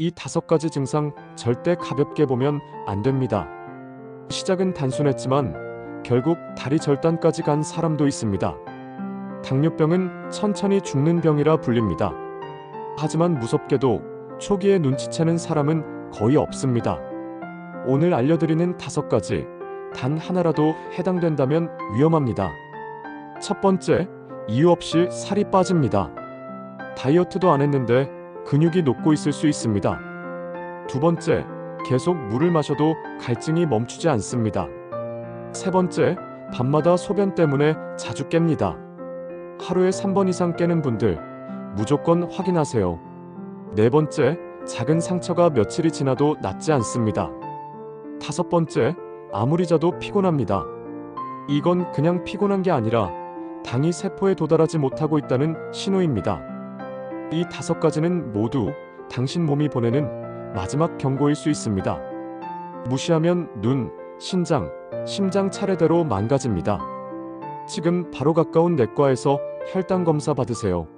이 다섯 가지 증상 절대 가볍게 보면 안 됩니다. 시작은 단순했지만 결국 다리 절단까지 간 사람도 있습니다. 당뇨병은 천천히 죽는 병이라 불립니다. 하지만 무섭게도 초기에 눈치채는 사람은 거의 없습니다. 오늘 알려드리는 다섯 가지 단 하나라도 해당된다면 위험합니다. 첫 번째, 이유 없이 살이 빠집니다. 다이어트도 안 했는데 근육이 녹고 있을 수 있습니다. 두 번째, 계속 물을 마셔도 갈증이 멈추지 않습니다. 세 번째, 밤마다 소변 때문에 자주 깹니다. 하루에 3번 이상 깨는 분들 무조건 확인하세요. 네 번째, 작은 상처가 며칠이 지나도 낫지 않습니다. 다섯 번째, 아무리 자도 피곤합니다. 이건 그냥 피곤한 게 아니라 당이 세포에 도달하지 못하고 있다는 신호입니다. 이 다섯 가지는 모두 당신 몸이 보내는 마지막 경고일 수 있습니다. 무시하면 눈, 신장, 심장 차례대로 망가집니다. 지금 바로 가까운 내과에서 혈당 검사 받으세요.